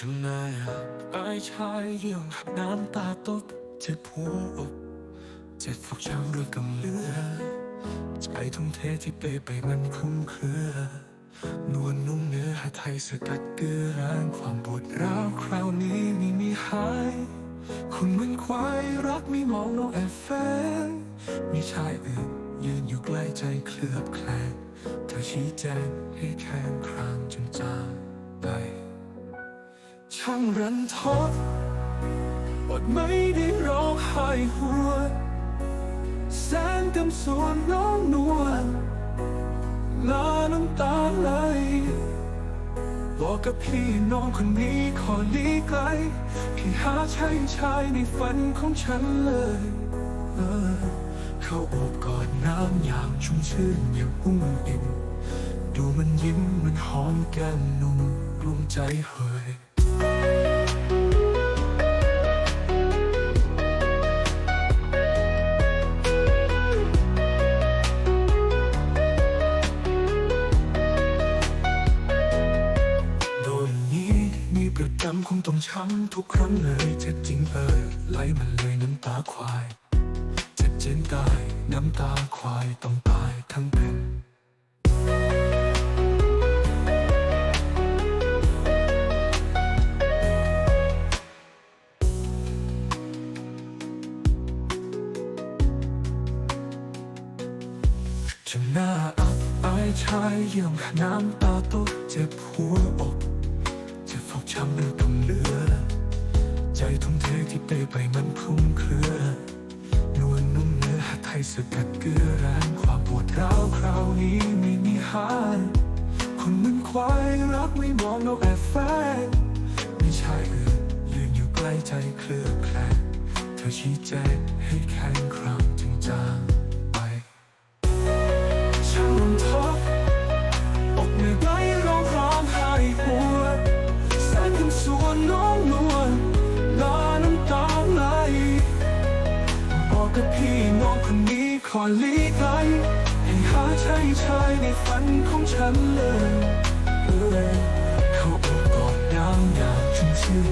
ฉันน่าอชายเยี่ยงน้ำตาตกเจ็บหัวอกเจ็บฟกช้ำเรื่องกำเลือใจทุ่มเทที่เปไปมันคุ้มเครือนวลนุ่มเนื้อหาไทยสกัดเกลือร้างความปวดร้าวคราวนี้มีมีหาย คุณเหมือนควายรักมีมองน้องแอบแฝงมีชายอื่นยืนอยู่ใกล้ใจเคลือบแคลงเธอชี้แจงให้แค้นครางจนจางไป ช่างรันทดอดไม่ได้ร้องไห้หัวแสนกำสวนน้องนวลลาน้ำตาไหลบอกกับพี่น้องคนนี้ขอหลีกไกลพี่หาใช่ชายในฝันของฉันเลยเออเขาอบกอดน้ำอย่างชุ่มชื่นอย่างอุ้มอิ่มดูมันยิ้มมันหอมแก้มนุ่มกลุ้มใจเฮย มีประจำคงต้องช้ำทุกครั้งเลยเจ็บจริงเอ่ยไหลมันเลยน้ำตาควาย เจ็บเจนตายน้ำตาควายต้องตายทั้งเป็นฉันหน้าอับอายชายเยี่ยมน้ำตาตกเจ็บหัวอกเจ็บฟกช้ำเลือดกำเลือใจทุ่ม เทที่เปไปมันพุ่มเครือนวลนุ่มเนื้อหไทยสกัดเกลือแรงความปวดร้าวคราวนี้ไม่มีหายคนเหมันควายรักไม่มองนกแอบแฝงไม่ใช่อื่นยืนอยู่ใกล้ใจเคลือบแคลงเธอชี้แจงให้แข็งครามจึงจางไปช่าง บอกกับพี่น้องคนนี้ขอหลีกไปให้หาชายชายในฝันของฉันเลย เขาอบกอดน้ำอย่างชุ่มชื่น